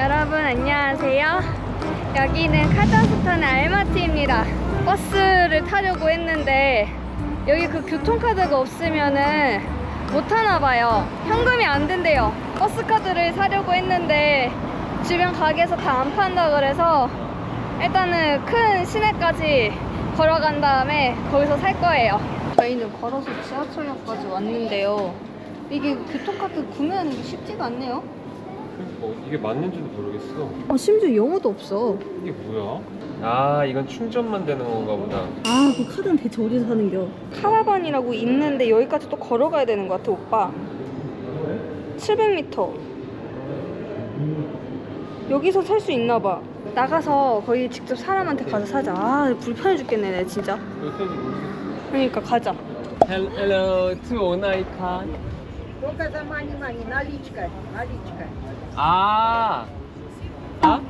여러분 안녕하세요. 여기는 카자흐스탄의 알마티입니다. 버스를 타려고 했는데 여기 그 교통카드가 없으면은 못 타나 봐요. 현금이 안 된대요. 버스 카드를 사려고 했는데 주변 가게에서 다 안 판다 그래서 일단은 큰 시내까지 걸어간 다음에 거기서 살 거예요. 저희는 걸어서 지하철역까지 왔는데요. 이게 교통카드 구매하는 게 쉽지가 않네요. 어, 이게 맞는지도 모르겠어. 아, 심지어 영어도 없어. 이게 뭐야? 아, 이건 충전만 되는 건가 보다. 아, 그 카드는 대체 어디서 사는겨? 카라반이라고 있는데 여기까지 또 걸어가야 되는 것 같아, 오빠. 700m. 여기서 살 수 있나 봐. 나가서 거기 직접 사람한테 가서 사자. 아, 불편해 죽겠네, 내 진짜. 어떤지 모르겠어. 그러니까 가자. Hello, to 오나이 카. Только за мани-мани, наличка, наличка. 아, 아?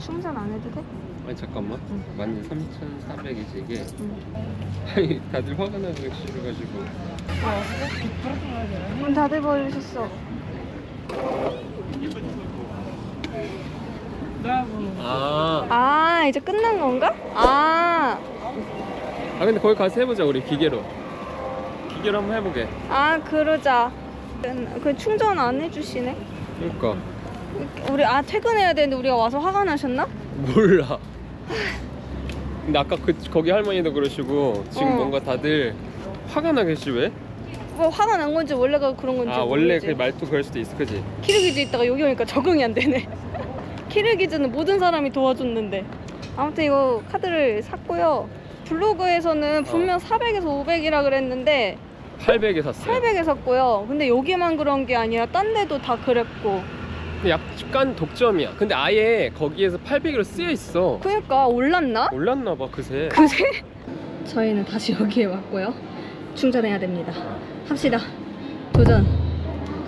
충전 안 해도 돼? 아니 잠깐만. 응. 13,400이지 이게. 응. 아니 다들 화가 나서 싫어가지고. 문 닫을 버리셨어. 아, 아, 이제 끝난 건가? 아, 아 근데 거기 가서 해보자 우리 기계로. 기계로 한번 해보게. 아, 그러자. 그 충전 안 해주시네? 그러니까 우리 아 퇴근해야 되는데 우리가 와서 화가 나셨나? 몰라. 근데 아까 그 거기 할머니도 그러시고 지금 어. 뭔가 다들 화가 나 계시 왜? 뭐 화가 난 건지 원래가 그런 건지 아 원래 모르지. 그 말투 그럴 수도 있어, 그지? 키르기즈 있다가 여기 오니까 적응이 안 되네. 키르기즈는 모든 사람이 도와줬는데. 아무튼 이거 카드를 샀고요. 블로그에서는 분명 400에서 500이라 그랬는데 800에 샀어요. 800에 샀고요. 근데 여기만 그런 게 아니라 딴 데도 다 그랬고. 근데 약간 독점이야. 근데 아예 거기에서 800으로 쓰여 있어. 그러니까 올랐나? 올랐나 봐 그새. 그새? 저희는 다시 여기에 왔고요. 충전해야 됩니다. 합시다. 도전.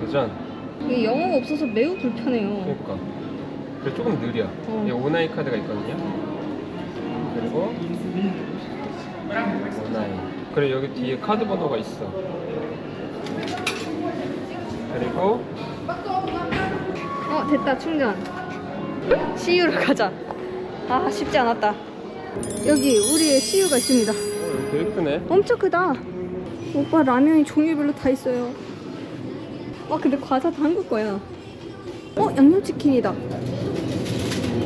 도전. 이게 영어가 없어서 매우 불편해요. 그러니까. 그래 조금 느려. 어. 여기 오나이 카드가 있거든요. 그리고 오나이. 그리고 여기 뒤에 카드 번호가 있어. 그리고 어 됐다 충전. CU로 가자. 아 쉽지 않았다. 여기 우리의 CU가 있습니다. 어, 되게 크네. 엄청 크다. 오빠 라면이 종류별로 다 있어요. 와 근데 과자 다 한국 거야. 어 양념치킨이다.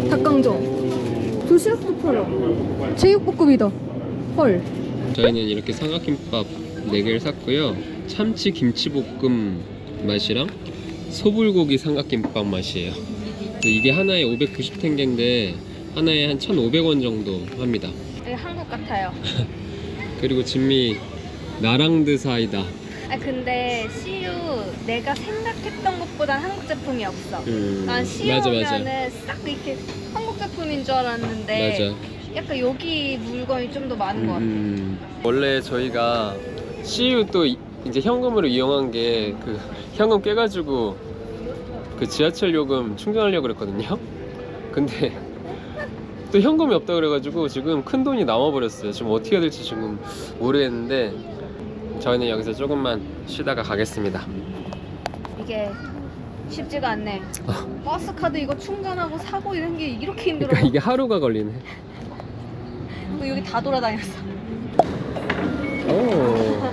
닭강정. 도시락도 팔아. 제육볶음이다. 헐 저희는 이렇게 삼각김밥 4개를 샀고요. 참치 김치볶음 맛이랑 소불고기 삼각김밥 맛이에요. 이게 하나에 590탱게인데 하나에 한 1,500원 정도 합니다. 여기 한국 같아요 그리고 진미 나랑드 사이다. 아 근데 CU 내가 생각했던 것보단 한국 제품이 없어 음, 난 맞아 맞아. CU면은 싹 이렇게 한국 제품인 줄 알았는데 맞아. 약간 여기 물건이 좀 더 많은 것 같아. 음, 원래 저희가 CU 또 이- 이제 현금으로 이용한 게 그 현금 깨가지고 그 지하철 요금 충전하려고 그랬거든요. 근데 또 현금이 없다 그래가지고 지금 큰 돈이 남아버렸어요. 지금 어떻게 해야 될지 지금 모르겠는데 저희는 여기서 조금만 쉬다가 가겠습니다. 이게 쉽지가 않네. 버스 카드 이거 충전하고 사고 이런 게 이렇게 힘들어. 그러니까 이게 하루가 걸리네. 또 여기 다 돌아다녔어. 오.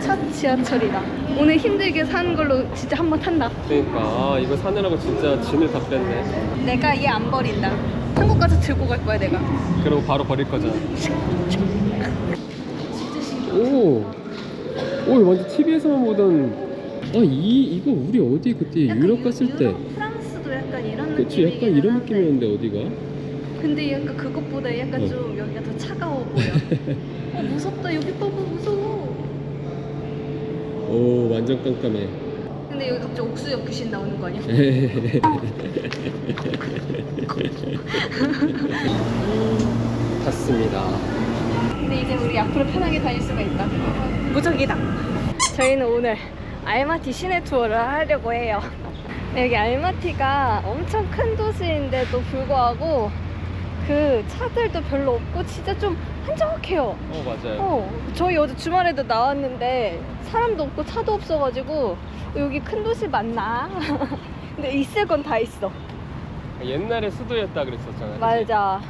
첫 지하철이다. 오늘 힘들게 산 걸로 진짜 한 번 탄다. 그러니까 아, 이거 사느라고 진짜 진을 다 뺐네. 내가 얘 안 버린다. 한국 가서 들고 갈 거야 내가. 그리고 바로 버릴 거잖아. 오, 오, 완전 TV에서만 보던. 아, 이 이거 우리 어디 그때 유럽 유- 갔을 때, 유럽, 프랑스도 약간 이런 그치 약간 이런. 느낌이었는데 어디가? 근데 약간 그것보다 약간 어. 좀 여기가 더 차가워 보여. 어 무섭다 여기 봐봐 무서워. 오, 완전 깜깜해. 근데 여기 갑자기 옥수역 귀신 나오는 거 아니야? 갔습니다. 근데 이제 우리 앞으로 편하게 다닐 수가 있다. 무적이다. 저희는 오늘 알마티 시내 투어를 하려고 해요. 여기 알마티가 엄청 큰 도시인데도 불구하고 그 차들도 별로 없고 진짜 좀 한적해요. 어 맞아요. 어, 저희 어제 주말에도 나왔는데 사람도 없고 차도 없어가지고 여기 큰 도시 맞나? 근데 있을 건 다 있어. 옛날에 수도였다 그랬었잖아. 그치? 맞아.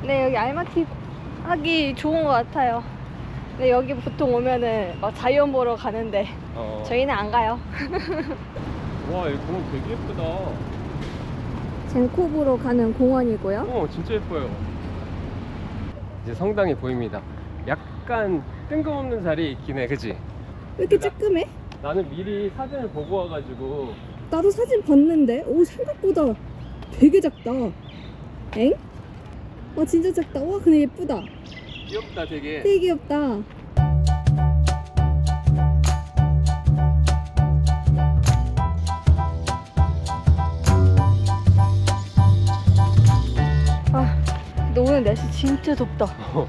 근데 여기 알마티 하기 좋은 것 같아요. 근데 여기 보통 오면은 막 자연 보러 가는데 어. 저희는 안 가요. 와, 이 공원 되게 예쁘다. 젠코브로 가는 공원이고요. 어, 진짜 예뻐요. 이제 성당이 보입니다. 약간 뜬금없는 자리에 있긴 해, 그치? 왜 이렇게 쬐끔해? 나는 미리 사진을 보고 와가지고 나도 사진 봤는데 오 생각보다 되게 작다. 엥? 와 진짜 작다. 와 근데 예쁘다. 귀엽다, 되게. 되게 귀엽다. 오늘 날씨 진짜 덥다.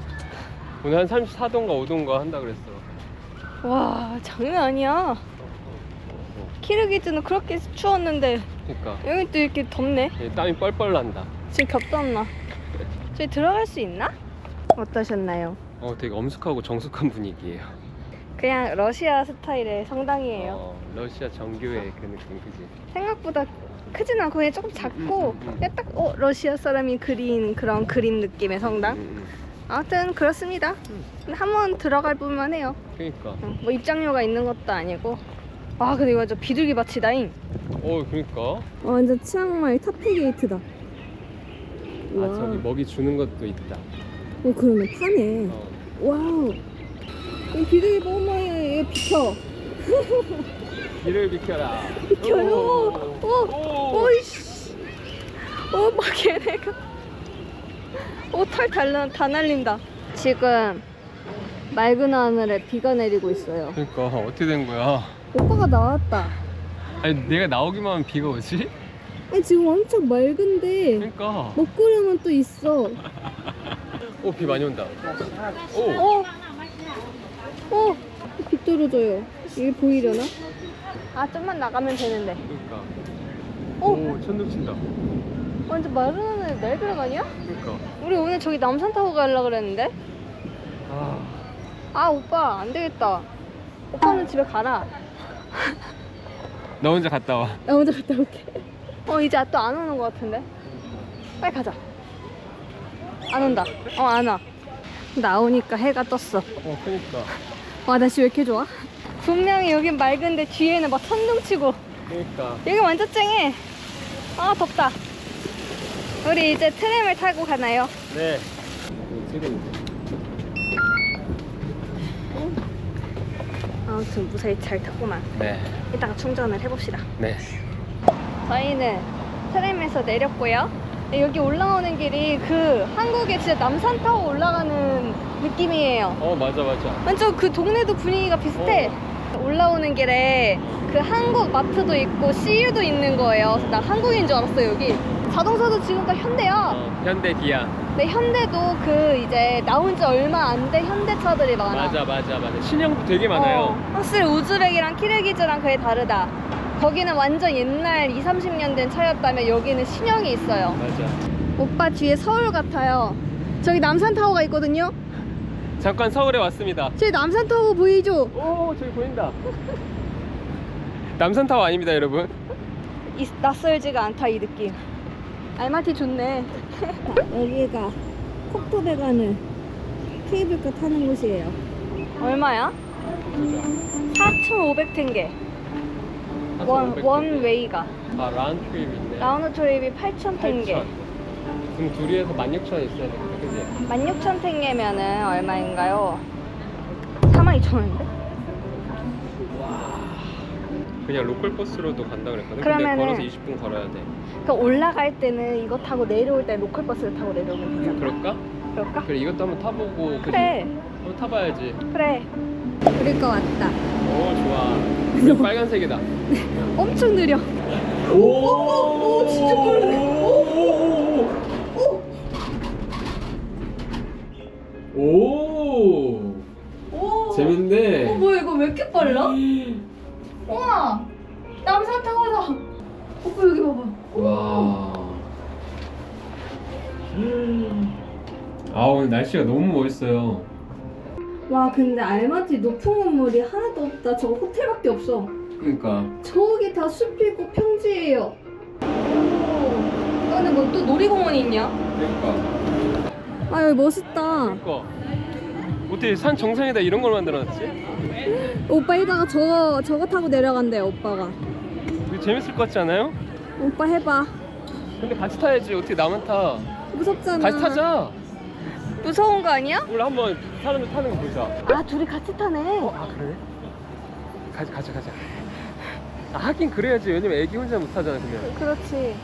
오늘 한 34도인가 5도인가 한다 그랬어. 와, 장난 아니야. 키르기즈는 그렇게 추웠는데 그러니까 여기 또 이렇게 덥네. 예, 땀이 뻘뻘 난다. 지금 겹쳤나? 저희 들어갈 수 있나? 어떠셨나요? 어, 되게 엄숙하고 정숙한 분위기예요. 그냥 러시아 스타일의 성당이에요. 어, 러시아 정교의 그 느낌, 그지? 생각보다 크진 않고 그냥 조금 작고 음, 음, 음. 그냥 딱 어, 러시아 사람이 그린 그런 그림 느낌의 성당. 음, 아무튼 그렇습니다. 한번 들어갈 뿐만 해요. 그러니까. 응, 뭐 입장료가 있는 것도 아니고. 아 근데 이거 저 비둘기 밭이다잉. 어, 그러니까. 완전 치앙마이 타페 게이트다. 아, 저기 먹이 주는 것도 있다. 어 그러네 파네. 어. 와우. 이 비둘기 많이 얘 비켜. 길을 비켜라. 비켜요. 오. 오, 오. 오이씨. 오, 막 얘네가. 오, 털 달라, 다 날린다. 지금 맑은 하늘에 비가 내리고 있어요. 그러니까 어떻게 된 거야? 오빠가 나왔다. 아니 내가 나오기만 하면 비가 오지? 아니, 지금 엄청 맑은데 그러니까. 먹구름은 또 있어. 오, 비 많이 온다. 오. 어? 어? 비 떨어져요. 이게 보이려나? 아, 좀만 나가면 되는데. 그러니까. 오, 오, 천둥 친다. 완전 맑은 하늘에 날벼락 아니야? 그러니까. 우리 오늘 저기 남산 타고 가려고 그랬는데? 아. 아 오빠 안 되겠다. 오빠는 집에 가라. 너 혼자 갔다 와. 나 먼저 갔다 올게. 어 이제 또 안 오는 것 같은데. 빨리 가자. 안 온다. 어 안 와. 나오니까 해가 떴어. 어, 그러니까. 와 날씨 왜 이렇게 좋아? 분명히 여긴 맑은데 뒤에는 막 천둥 치고 그러니까. 여기 완전 쨍해. 아 덥다. 우리 이제 트램을 타고 가나요? 네. 지금 아무튼 무사히 잘 탔구만. 네. 이따가 충전을 해봅시다. 네. 저희는 트램에서 내렸고요. 네, 여기 올라오는 길이 그 한국의 진짜 남산 타고 올라가는 느낌이에요. 어, 맞아 맞아. 완전 그 동네도 분위기가 비슷해. 올라오는 길에 그 한국 마트도 있고 CU도 있는 거예요. 그래서 나 한국인 줄 알았어 여기. 자동차도 지금 다 현대야. 어, 현대 기아. 근데 현대도 그 이제 나온 지 얼마 안 된 현대차들이 많아. 맞아 맞아 맞아. 신형도 되게 많아요. 어, 확실히 우즈벡이랑 키르기즈랑 그게 다르다. 거기는 완전 옛날 2, 30년 된 차였다면 여기는 신형이 있어요. 맞아. 오빠 뒤에 서울 같아요. 저기 남산타워가 있거든요. 잠깐 서울에 왔습니다. 저기 남산타워 보이죠? 오, 저기 보인다. 남산타워 아닙니다, 여러분. 이, 낯설지가 않다 이 느낌. 알마티 좋네. 여기가 콕토베 가는 케이블카 타는 곳이에요. 얼마야? 4,500텐게. 원, 원 웨이가. 아, 라운드 트립 있네. 라운드 트립이 8,000텐게. 8,000. 그럼 둘이 해서 16,000원 있어야 되겠다, 그지? 16,000탱게면은 얼마인가요? 42,000원인데? 그냥 로컬 버스로도 간다 그랬거든. 그러면은- 근데 걸어서 20분 걸어야 돼. 그 올라갈 때는 이거 타고 내려올 때 로컬 버스를 타고 내려오면 음, 되잖아. 그럴까? 그럴까? 그래, 이것도 한번 타보고. 그지? 그래, 한번 타봐야지. 그래. 그럴 것 같다. 오, 좋아. 이거 빨간색이다. 엄청 느려. 오, 오, 오, 진짜 빠르네. 오, 오. 재밌네. 어, 뭐야, 이거 왜 이렇게 빨라? 우와! 남산 타워다. 오빠 여기 봐봐. 와. 아 오늘 날씨가 너무 멋있어요. 와, 근데 알마티 높은 건물이 하나도 없다. 저거 호텔밖에 없어. 그러니까 저기 다 숲이고 평지예요. 아, 근데 뭐 또 놀이공원 있냐? 그러니까 아 여기 멋있다. 그러니까 어떻게 산 정상에다 이런 걸 만들어놨지? 오빠 이따가 저거 저거 타고 내려간대 오빠가. 이거 재밌을 것 같지 않아요? 오빠 해봐. 근데 같이 타야지 어떻게 나만 타 무섭잖아. 같이 타자 무서운 거 아니야? 우리 한번 사람들 타는 거 보자 아 둘이 같이 타네. 아 그래? 가자 가자 가자 아, 하긴 그래야지 왜냐면 애기 혼자 못 타잖아 그러면 그렇지.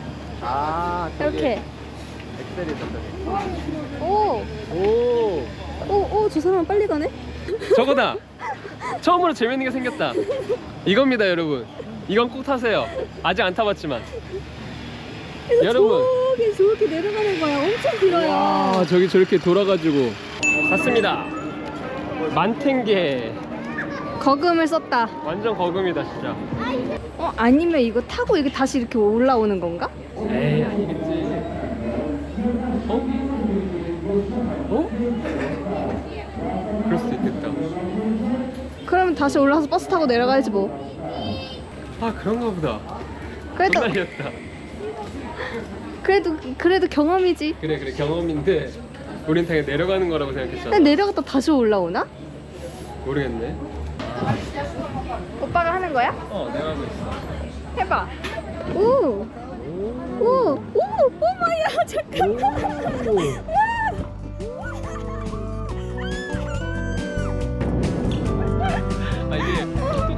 아 이렇게. 엑셀이 있었다 오. 오. 오, 오, 저 사람 빨리 가네? 저거다. 처음으로 재밌는 게 생겼다. 이겁니다 여러분. 이건 꼭 타세요. 아직 안 타봤지만. 여러분. 저기 저렇게 내려가는 거야. 엄청 길어요. 와 저기 저렇게 돌아가지고. 갔습니다. 만탱개 거금을 썼다. 완전 거금이다 진짜. 어, 아니면 이거 타고 이게 다시 이렇게 올라오는 건가? 에이 아니겠지 어? 어? 그럴 수도 있겠다 그러면 다시 올라와서 버스 타고 내려가야지 뭐. 아 그런가 보다 그래도 헛날렸다 그래도 그래도 경험이지. 그래 그래 경험인데 우린 당연히 내려가는 거라고 생각했잖아 근데 내려갔다 다시 올라오나? 모르겠네 오빠가 하는 거야? 어 내가 하고 있어 해봐. 오, 오, 오, 오 마야 잠깐만.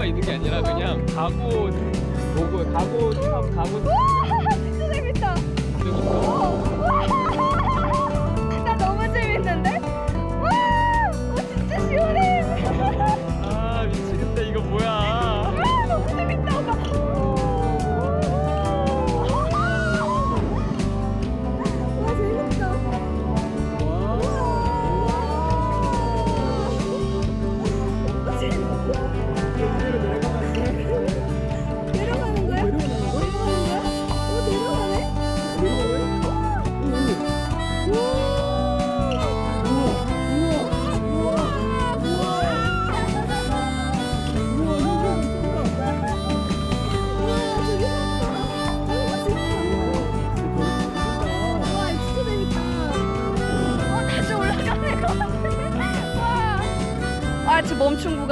있는 게 아니라 그냥 가고 보고 가고 탑 가고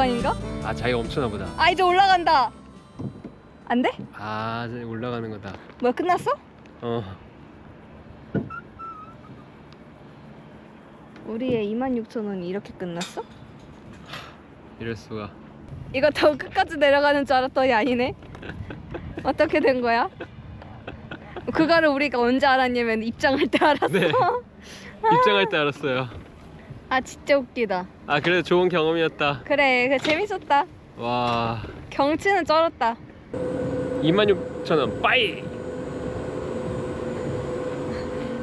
구간인가? 아 자기가 멈추나 보다 아, 이제 올라간다. 안 돼? 아 이제 올라가는 거다 뭐야, 끝났어? 어 우리의 26,000원이 이렇게 끝났어? 이럴 수가 이거 더 끝까지 내려가는 줄 알았더니 아니네. 어떻게 된 거야? 그거를 우리가 언제 알았냐면 입장할 때 알았어. 네. 입장할 때 알았어요 아 진짜 웃기다. 아 그래도 좋은 경험이었다 그래, 그 재밌었다. 와 경치는 쩔었다. 26,000원 빠이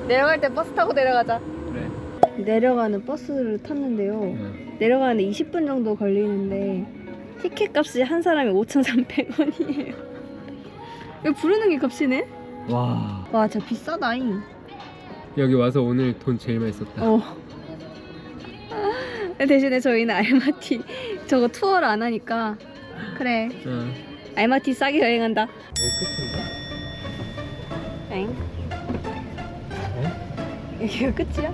내려갈 때 버스 타고 내려가자. 그래 내려가는 버스를 탔는데요. 내려가는데 20분 정도 걸리는데 티켓 값이 한 사람에 5,300원이에요. 이거 부르는 게 값이네? 와 와, 진짜 비싸다잉. 여기 와서 오늘 돈 제일 많이 썼다 어. 대신에 저희는 알마티 저거 투어를 안 하니까 그래 어. 알마티 싸게 여행한다. 끝인가? 엥? 이게 끝이야?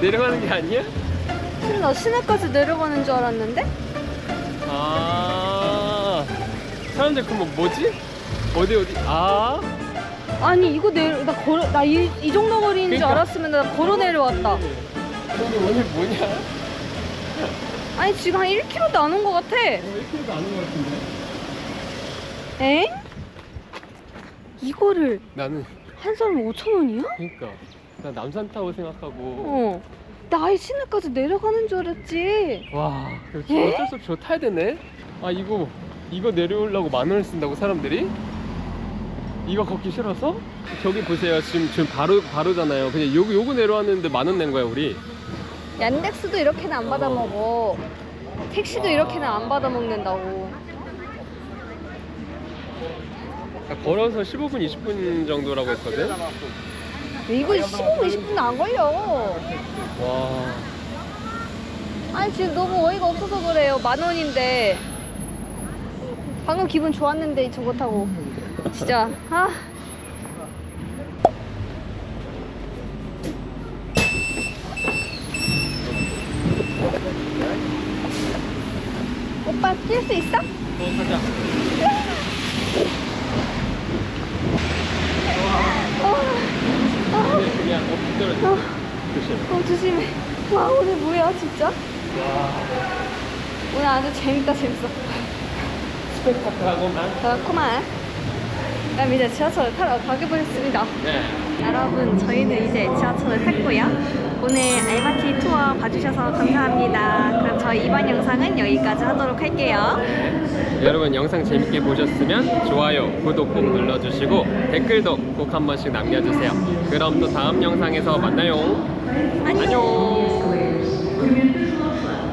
내려가는 게 아니야? 근데 나 시내까지 내려가는 줄 알았는데? 아 사람들 그럼 뭐지? 어디 어디 아 아니 이거 내려 나 걸어 나이 이 정도 거리인 줄 그러니까. 알았으면 나 걸어 내려왔다. 근데 오늘 뭐냐? 아니 지금 한 1km도 안 온 것 같아. 1km도 안온것 같은데 엥? 이거를 나는 한 사람 5천 원이야? 그러니까 나 남산 타고 생각하고 어. 나 아예 시내까지 내려가는 줄 알았지. 와 에? 어쩔 수 없이 저 타야 되네 아 이거 이거 내려오려고 만 원을 쓴다고 사람들이? 이거 걷기 싫어서? 저기 보세요 지금 지금 바로 바로잖아요 그냥 요거 요거 내려왔는데 만 원 낸 거야 우리 얀덱스도 이렇게는 안 받아 먹어. 택시도 이렇게는 안 받아 먹는다고. 걸어서 15분 20분 정도라고 했거든 이거 15분 20분도 안 걸려. 와 아니 지금 너무 어이가 없어서 그래요. 만 원인데 방금 기분 좋았는데 저거 타고 진짜 아. 오빠 뛸 수 있어? 어 가자 어, 그냥 조심 어 조심해. 와 오늘 뭐야 진짜? 오늘 아주 재밌다 재밌어. 스펙타클하고만 그렇구만. 그럼 이제 지하철을 타러 가보겠습니다. 네 여러분 저희는 이제 지하철을 탔고요. 오늘 알마티 투어 봐주셔서 감사합니다. 그럼 저희 이번 영상은 여기까지 하도록 할게요. 여러분 영상 재밌게 보셨으면 좋아요, 구독 꼭 눌러주시고 댓글도 꼭 한 번씩 남겨주세요. 그럼 또 다음 영상에서 만나요. 안녕. I